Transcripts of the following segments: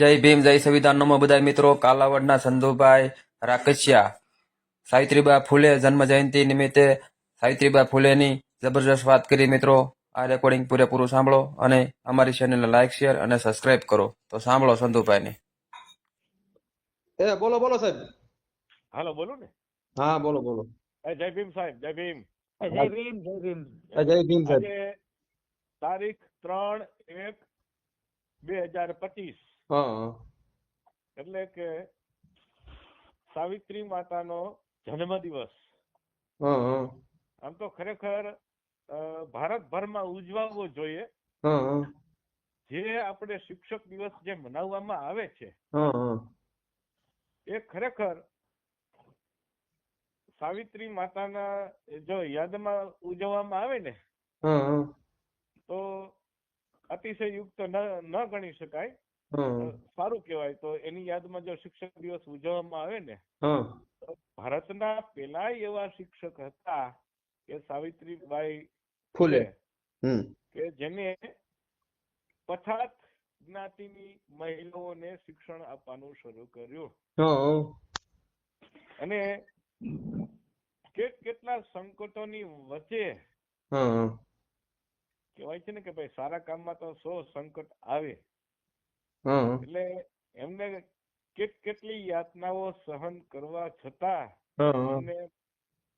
જય ભીમ જય સંવિધાન નમો બધા મિત્રો. કાલાવડના સંધુભાઈ રાકસિયા સાવિત્રીબા ફૂલે જન્મ જયંતિ નિમિત્તે સાવિત્રીબા ફૂલેની જબરજસ્ત વાત કરી મિત્રો. આ રેકોર્ડિંગ પૂરેપૂરું સાંભળો અને અમારી ચેનલને લાઈક શેર અને સબસ્ક્રાઇબ કરો. તો સાંભળો સંધુભાઈની. એ બોલો બોલો સાહેબ. હાલો બોલો ને. હા બોલો બોલો. એ જય ભીમ સાહેબ જય ભીમ. જય ભીમ જય ભીમ. જય ભીમ સાહેબ. તારીખ ત્રણ એક બે હજાર પચીસ. એટલે કે સાવિત્રી માતાનો જન્મ દિવસ. આમ તો ખરેખર ભારતભરમાં ઉજવાવો જોઈએ. જે આપણે શિક્ષક દિવસ જે મનાવવામાં આવે છે. એ ખરેખર સાવિત્રી માતાના જો યાદમાં ઉજવવામાં આવે ને તો અતિશય યુક્ત ન ગણી શકાય. સારું કહેવાય. તો એની યાદમાં જો શિક્ષક દિવસ ઉજવવામાં આવે ને ભારતના પેલા એવા શિક્ષક હતા કે સાવિત્રીબાઈ ફૂલે. કે જેને પછાત જ્ઞાતિની મહિલાઓને શિક્ષણ આપવાનું શરૂ કર્યું. અને કેટ કેટલા સંકટોની વચ્ચે કહેવાય છે ને કે ભાઈ સારા કામમાં તો સો સંકટ આવે. એટલે એમને કેટ કેટલી યાતનાઓ સહન કરવા છતાં એમને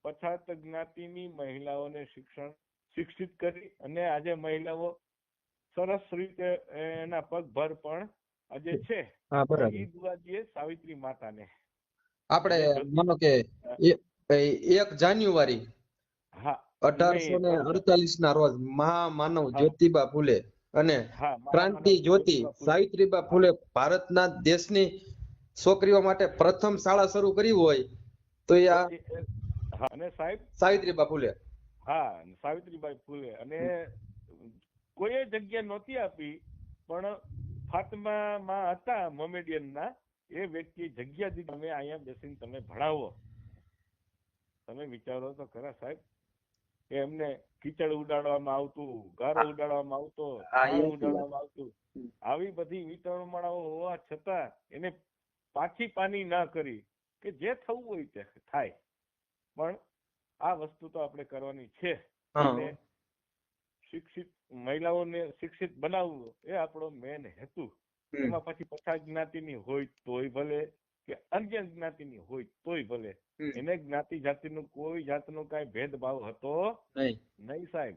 પછાત જ્ઞાતિની મહિલાઓને શિક્ષણ શિક્ષિત કરી અને આજે મહિલાઓ સરસ રીતે એના પગભર પણ આજે છે. દઈએ સાવિત્રી માતાને. આપણે માનો કે એ- એ- એક જાન્યુઆરી હા અઢારસો ને અડતાલીસ ના રોજ મહામાનવ માનવ જ્યોતિબા ફૂલે અને ક્રાંતિ જ્યોતિ સાવિત્રીબા ફૂલે. ભારતના દેશની છોકરીઓ માટે પ્રથમ શાળા શરૂ કરી હોય તો એ આ અને સાહેબ? સાવિત્રીબા ફૂલે. હા સાવિત્રીબાઈ ફૂલે. અને કોઈ જગ્યા નહોતી આપી પણ ફાતમા માં હતા મોમેડિયન ના એ વ્યક્તિ જગ્યા દીધી તમે અહીંયા બેસીને તમે ભણાવો. તમે વિચારો તો ખરા સાહેબ. એમને કીચડ ઉડાડવામાં આવતું ગારો ઉડાડવામાં આવતો. ઉડાડવામાં આવતું. આવી બધી વિતરણમાળાઓ હોવા છતાં એને પાછી પાની ના કરી કે જે થવું હોય તે થાય. પણ આ વસ્તુ તો આપણે કરવાની છે. અને શિક્ષિત મહિલાઓને શિક્ષિત બનાવવું એ આપણો મેન હેતુ. એમાં પછી પછાત જ્ઞાતિની હોય તોય ભલે કે અન્ય જ્ઞાતિની હોય તોય ભલે. એને જ્ઞાતિ જાતિનું કોઈ જાતનો કઈ ભેદભાવ હતો નહીં. સાહેબ.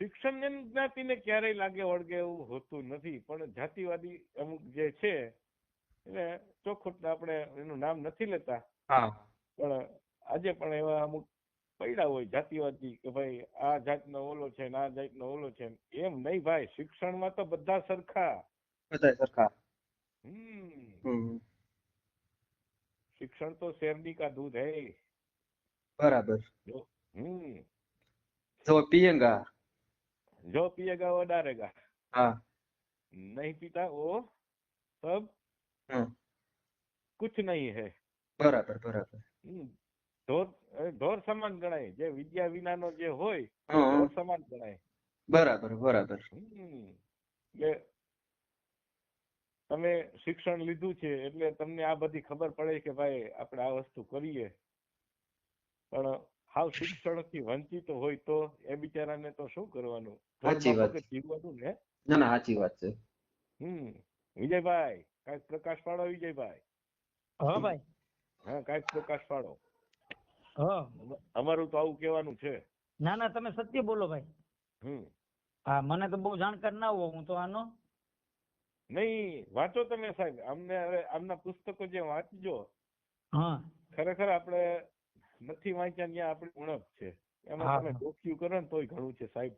શિક્ષણ ને જ્ઞાતિને ક્યારેય લાગે વળગે એવું હોતું નથી પણ જાતિવાદી અમુક જે છે એટલે ચોખ્ખું આપણે એનું નામ નથી લેતા. પણ આજે પણ એવા અમુક પડ્યા હોય જાતિવાદી કે ભાઈ આ જાતનો ઓલો છે ને આ જાતનો ઓલો છે એમ નહીં ભાઈ શિક્ષણમાં તો બધા સરખા. બધા સરખા. હમ હમ. શિક્ષણ તો શેરડી કા દૂધ હે બરાબર હમ જો પિયંગા જો पिएगा वो डारेगा હા नहीं पीता वो सब હમ. कुछ नहीं है બરાબર બરાબર હમ. ઢોર એ ઢોર સમાન ગણાય જે વિદ્યા વિનાનો જે હોય હા, હા. ઢોર સમાન ગણાય બરાબર બરાબર હમ. એટલે તમે શિક્ષણ લીધું છે એટલે તમને આ બધી ખબર પડે કે ભાઈ આપણે આ વસ્તુ કરીએ. પણ હાવ શિક્ષણથી વંચિત હોય તો એ બિચારાને તો શું કરવાનું? સાચી વાત. જીવવાનું ને? ના ના સાચી વાત છે. હમ. વિજયભાઈ કાંઈક પ્રકાશ પાડો વિજયભાઈ. હા ભાઈ. હા કાંઈક પ્રકાશ પાડો. હા. અમ- અમારું તો આવું કહેવાનું છે. ના ના તમે સત્ય બોલો ભાઈ. હમ. હા મને તો બહુ જાણકાર ના હોઉં હું તો આનો. નહીં વાંચો તમે સાહેબ. અમને આમના પુસ્તકો જે વાંચજો. હા. ખરેખર આપણે નથી વાંચ્યા ત્યાં આપણી ઉણપ છે. એમાં તમે ડોક્યુ કરો ને તોય ઘણું છે સાહેબ.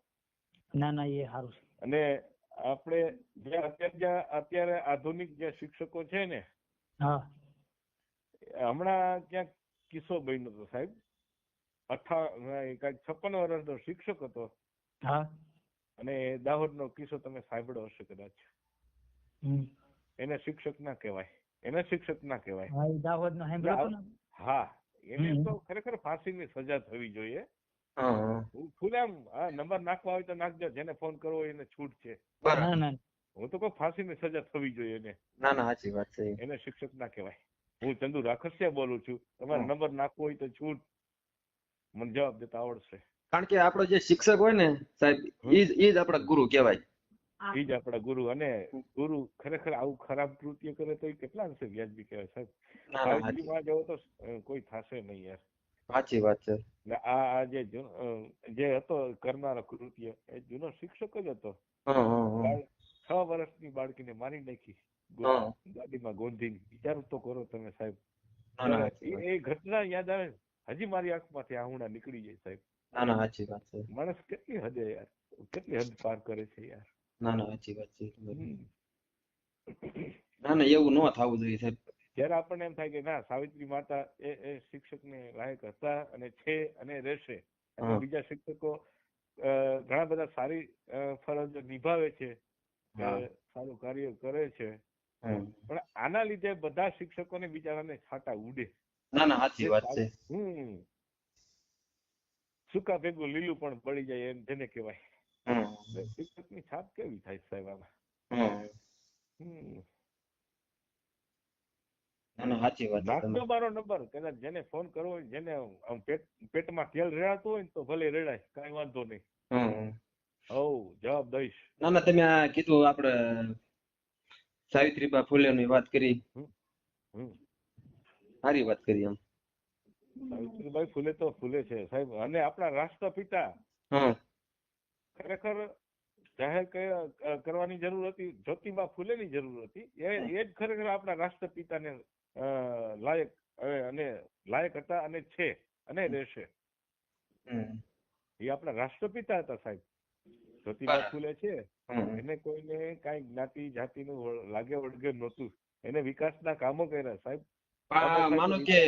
ના ના એ સારું છે. અને આપણે જે અત્યારે જે અત્યારે આધુનિક જે શિક્ષકો છે ને હા. હમણાં ક્યાંક કિસ્સો બન્યો હતો સાહેબ. અઠા કાંઈક છપ્પન વર્ષનો શિક્ષક હતો. હા. અને દાહોદનો કિસ્સો તમે સાંભળ્યો હશે કદાચ. એને શિક્ષક ના કહેવાય. એને શિક્ષક ના કહેવાય. હા એ એને તો ખરેખર ફાંસીની સજા થવી જોઈએ. હા હા. નંબર નાખવા હોય તો નાખજો. જેને ફોન કરવો હોય એને છૂટ છે. બરાબર. ના ના. હું તો કહું ફાંસીની સજા થવી જોઈએ એને. ના ના સાચી વાત છે. એને શિક્ષક ના કહેવાય. હું ચંદુ રાખસિયા બોલું છું. તમારે નંબર નાખવો હોય તો છૂટ. મને જવાબ દેતા આવડશે. કારણ કે આપણો જે શિક્ષક હોય ને સાહેબ ઈ જ ઈ જ આપણા ગુરુ કહેવાય. ઈ જ આપણા ગુરુ અને ગુરુ ખરેખર આવું ખરાબ કૃત્ય કરે તો એ કેટલા અંશે વ્યાજબી કહેવાય સાહેબ? જેવો તો કોઈ થશે નહીં યાર. સાચી વાત છે. એટલે આ જે જે હતો કરનારો કૃત્ય એ જૂનો શિક્ષક જ હતો. છ વર્ષની બાળકીને મારી નાખી. ગાડીમાં ગોંધી વિચાર તો કરો તમે સાહેબ. એ એ ઘટના યાદ આવે હજી મારી આંખમાંથી આહુણા નીકળી જાય સાહેબ. માણસ કેટલી હદે યાર કેટલી હદ પાર કરે છે યાર. ના ના સાચી વાત છે ના ના એવું ન થવું જોઈએ સાહેબ. જ્યારે આપણને એમ થાય કે ના સાવિત્રી માતા એ એ શિક્ષકને લાયક હતા અને છે અને રહેશે બીજા શિક્ષકો ઘણા બધા સારી ફરજ નિભાવે છે સારું કાર્ય કરે છે. પણ આના લીધે બધા શિક્ષકોને બિચારાને છાટા ઉડે. ના ના સાચી વાત છે. હમ. સુકા ભેગું લીલું પણ પડી જાય એમ જેને કહેવાય. શિક્ષકની છાપ કેવી થાય સાહેબ આમાં? હમ. હમ. ના ના વાત છે નાખજો તમારી. મારો નંબર. કદાચ જેને ફોન કરવો હોય જેને પેટમાં તેલ રેડાતું હોય ને તો ભલે રેડાય કાંઈ વાંધો નહીં. હવ જવાબ દઈશ. ના ના તમે આ કીધું આપણે સાવિત્રીબા ફૂલેની વાત કરી. હમ સારી વાત કરી એમ. સાવિત્રીબાઈ ફૂલે તો ફૂલે છે. સાહેબ અને આપણા રાષ્ટ્રપિતા ખરેખર જાહેર કરવાની જરૂર હતી જ્યોતિબા ફૂલેની જરૂર હતી. એ એ જ ખરેખર આપણા રાષ્ટ્રપિતાને લાયક અને લાયક હતા અને છે અને રહેશે. એ આપણા રાષ્ટ્રપિતા હતા સાહેબ. જ્યોતિબા ફૂલે છે. એને કોઈને કઈ જ્ઞાતિ જાતિનું લાગે વળગે નહોતું. એને વિકાસના કામો કર્યા સાહેબ. માનો કે.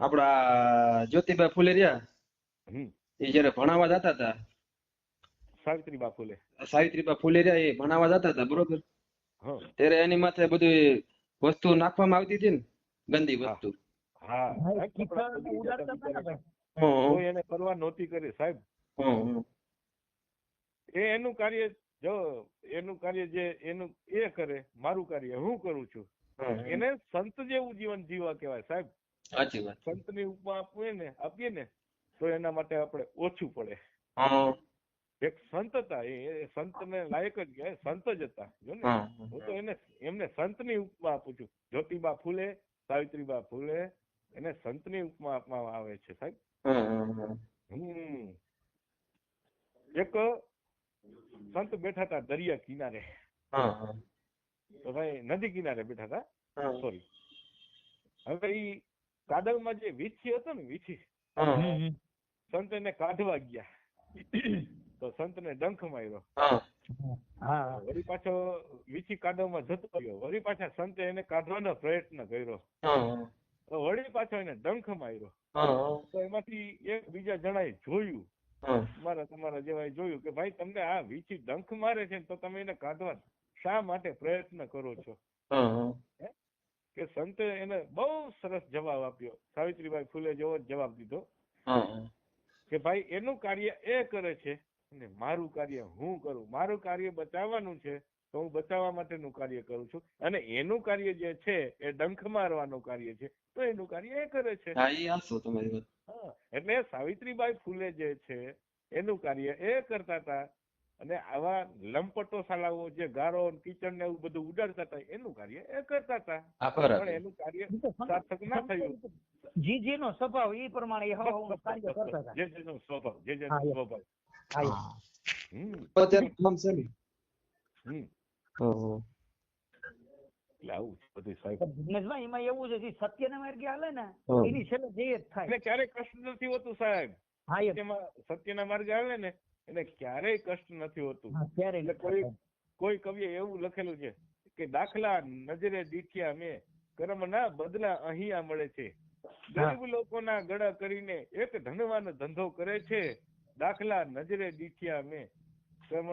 આપડા જ્યોતિબા ફૂલે રહ્યા. એ જયારે ભણાવવા જતા હતા સાવિત્રીબા ફૂલે. સાવિત્રીબા ફૂલે રહ્યા એ ભણાવવા જતા હતા બરોબર? ત્યારે એની માથે બધી વસ્તુ નાખવામાં આવતી હતી ને ગંદી વસ્તુ. હા. એને પરવા નહોતી કરી સાહેબ. એ એનું કાર્ય જો એનું કાર્ય જે એનું એ કરે મારું કાર્ય હું કરું છું. એને સંત જેવું જીવન જીવવા કહેવાય સાહેબ. સાચી વાત. સંતની ઉપમા આપીએ ને આપીએ ને તો એના માટે આપણે ઓછું પડે. એક સંત હતા એ સંતને લાયક જ કહેવાય સંત જ હતા. જો ને. હું તો એને એમને સંતની ઉપમા આપું છું જ્યોતિબા ફૂલે સાવિત્રીબા ફૂલે એને સંતની ઉપમા આપવામાં આવે છે સાહેબ. હમ. એક સંત બેઠા હતા દરિયા કિનારે. તો ભાઈ નદી કિનારે બેઠા હતા. સોરી હવે ઈ કાદવમાં જે વીછી હતો ને વીછી. સંત એને કાઢવા ગયા. તો સંતને ડંખ માર્યો. વળી પાછો વીછી કાદવમાં જતો રહ્યો. વળી પાછા સંતે એને કાઢવાનો પ્રયત્ન કર્યો. તો વળી પાછો એને ડંખ માર્યો. તો એમાંથી એક બીજા જણાએ જોયું. મારા તમારા જેવાએ જોયું કે ભાઈ તમને આ વીછી ડંખ મારે છે તો તમે એને કાઢવા શા માટે પ્રયત્ન કરો છો? કે સંતે એને બહુ સરસ જવાબ આપ્યો. સાવિત્રીબાઈ ફૂલે જેવો જવાબ દીધો. કે ભાઈ એનું કાર્ય એ કરે છે અને મારું કાર્ય હું કરું મારું કાર્ય બચાવવાનું છે તો હું બચાવવા માટેનું કાર્ય કરું છું. અને એનું કાર્ય જે છે એ ડંખ મારવાનું કાર્ય છે તો એનું કાર્ય એ કરે છે. હા એ હાચું તમારી વાત હા એટલે સાવિત્રીબાઈ ફૂલે જે છે એનું કાર્ય એ કરતા હતા. અને આવા લંપટો સાલાઓ જે ગારો કિચન ને એવું બધું ઉડાડતા હતા એનું કાર્ય એ કરતા હતા. પણ એનું કાર્ય સાર્થક ના થયું. જી જેનો સ્વભાવ એ પ્રમાણે કાર્ય કરતા હતા. જે જેનો સ્વભાવ જે જેનો સ્વભાવ. ને એમાં એવું છે સત્યના માર્ગે હાલે ને એની છેલ્લે જે જ થાય. ક્યારેય કષ્ટ નથી હોતું સાહેબ. સત્યના માર્ગે હાલે ને એને ક્યારેય કષ્ટ નથી હોતું. હા, એટલે કોઈ કોઈ કવિએ એવું લખેલું છે કે દાખલા નજરે દીઠ્યા મેં કર્મના બદલા અહીંયા મળે છે. ગરીબ લોકોના ગળા કરીને એક ધનવાન ધંધો કરે છે દાખલા નજરે દીઠ્યા મેં કર્મ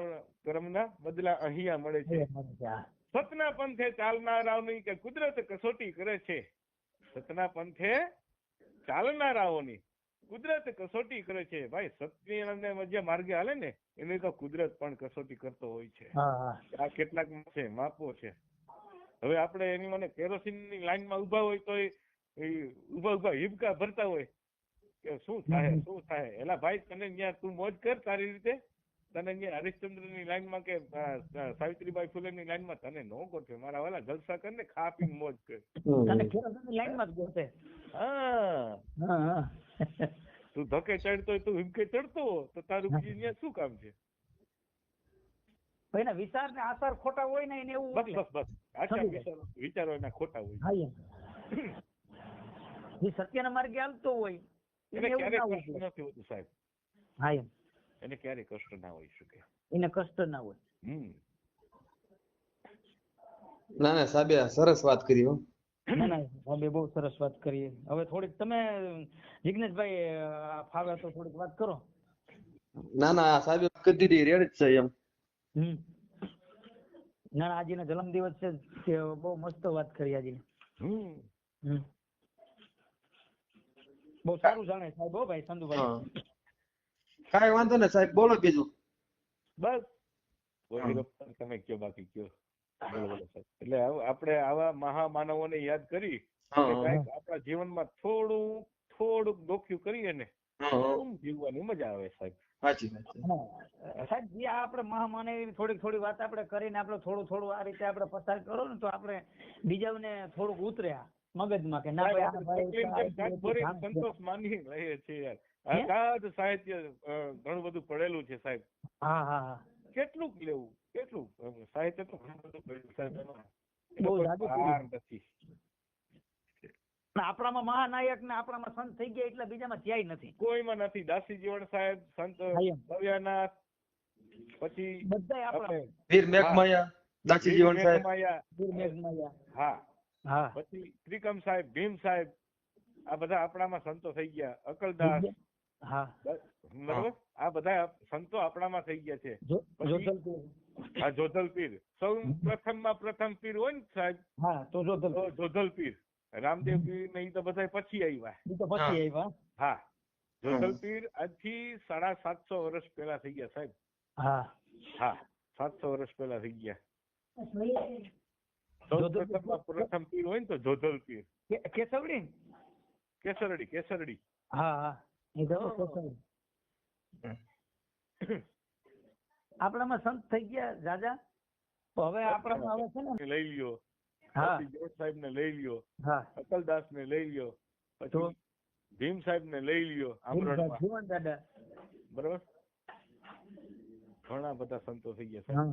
કર્મના બદલા અહીંયા મળે છે. સતના પંથે ચાલનારાઓની કે કુદરત કસોટી કરે છે. સતના પંથે ચાલનારાઓની કુદરત કસોટી કરે છે. ભાઈ સત્ય અને જે માર્ગે હાલે ને એને તો કુદરત પણ કસોટી કરતો હોય છે. આ કેટલાક છે માપો છે. હવે આપણે એની મને કેરોસીનની લાઈનમાં ઊભા હોય તો ઊભા ઊભા હિબકા ભરતા હોય. કે શું થાય શું થાય? એલા ભાઈ તને ત્યાં તું મોજ કર તારી રીતે? તને અહીંયા હરિશ્ચંદ્રની લાઈનમાં કે સાવિત્રીબાઈ ફૂલે ની લાઈનમાં તને નો ગોઠવે. મારા વાલા જલસા કર ને ખા પી મોજ કર. તને લાઈનમાં જ ગોતે હા. તું ધકે ચડતો તું હિમકે ચડતો તો તારું બીજું ત્યાં શું કામ છે? ભાઈ એના વિચાર ને આસાર ખોટા હોય ને એને એવું બસ બસ બસ. આચાર વિચારો વિચારો એના ખોટા હોય. હા એમ. સત્યના માર્ગે હાલતો હોય એને ના કષ્ટ નથી હોતું સાહેબ. હા એમ. એને ક્યારેય કષ્ટ ના હોઈ શકે. એને કષ્ટ ના હોય. હમ. ના ના સાહેબે સરસ વાત કરી હો. ના ના ભાભી બહુ સરસ વાત કરી. હવે થોડીક તમે જિગ્નેશભાઈ ફાવે તો થોડીક વાત કરો. ના ના સાબે કદી કરી દીધી રેડ જ છે એમ. હમ. ના ના આજનો જન્મદિવસ છે. બહુ મસ્ત વાત કરી આજે. હમ. હમ. બહુ સારું જાણે સાહેબ હો ભાઈ સંધુભાઈ કાંઈ વાંધો ને સાહેબ બોલો બીજું. બસ. બોલી તમે કયો બાકી કયો. બોલો બોલો સાહેબ. એટલે આપણે આવા મહામાનવોને યાદ કરી આપણા જીવનમાં થોડું થોડુંક ડોક્યું કરીએ ને જીવવાની મજા આવે સાહેબ. સાહેબ જે આ આપણે મહામાને થોડીક થોડી વાત આપણે કરીને આપણે થોડું થોડું આ રીતે આપણે પસાર કરો ને તો આપણે બીજાને થોડુંક ઉતરે આ. મગજમાં કે ના ભાઈ સંતોષ માની લઈએ છીએ યાર. અગાધ સાહિત્ય ઘણું બધું પડેલું છે સાહેબ. હા હા હા. કેટલું લેવું? કેટલું? સાહિત્ય તો ઘણું બધું પડેલું સાહેબ બહુ જાજુ નથી. આપણામાં મહાનાયક ને આપણામાં સંત થઈ ગયા એટલે બીજામાં ક્યાંય નથી. કોઈમાં નથી. દાસી જીવન સાહેબ સંત ભવ્યાનાથ પછી બધા આપણા વીર મેઘમાયા દાસી જીવન સાહેબ. મેઘમાયા, વીર મેઘમાયા. હા. પછી ત્રિકમ સાહેબ ભીમ સાહેબ આ બધા આપણામાં સંતો થઈ ગયા. અકલદાસ. બરોબર? આ બધા સંતો આપણામાં થઈ ગયા છે. આ જોધલ પીર સૌ પ્રથમમાં પ્રથમ પીર હોય ને સાહેબ? હા તો જોધલ જોધલ પીર રામદેવ પીર ને તો બધા પછી આવ્યા તો પછી. આવ્યા હા. જોધલ પીર આજથી સાડા સાતસો વર્ષ પહેલા થઈ ગયા સાહેબ. હા. હા સાતસો વર્ષ પહેલા થઈ ગયા સૌ જોધલ પીર પ્રથમમાં પ્રથમ પીર હોય ને તો જોધલ પીર કેસવડી? કેસરડી કેસરડી. હા હા. એ તો આપણામાં સંત થઈ ગયા રાજા. તો હવે આપણામાં આવે છે ને? લઈ લ્યો. હા. સાહેબ ને લઈ લ્યો. હા. અકલદાસ ને લઈ લ્યો. પછી ભીમ સાહેબ ને લઈ લ્યો આમરણમાં. જીવન દાદા. બરોબર? ઘણા બધા સંતો થઈ ગયા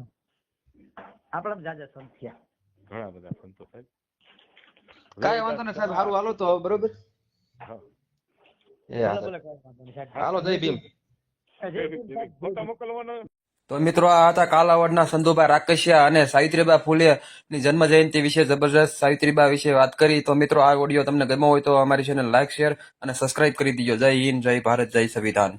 આપણા જાજા સંત થયા. ઘણા બધા સંતો સાહેબ. કાંઈ વાંધો નહીં સાહેબ સારું હાલો તો બરોબર. હાલો જય ભીમ. તો મિત્રો આ હતા કાલાવડના સંધુભાઈ રાકેશિયા અને સાવિત્રીબા ફૂલે ની જન્મ જયંતિ વિશે જબરજસ્ત સાવિત્રીબા વિશે વાત કરી. તો મિત્રો આ ઓડિયો તમને ગમ્યો હોય તો અમારી ચેનલ લાઈક શેર અને સબસ્ક્રાઇબ કરી દીજો. જય હિન્દ જય ભારત જય સંવિધાન.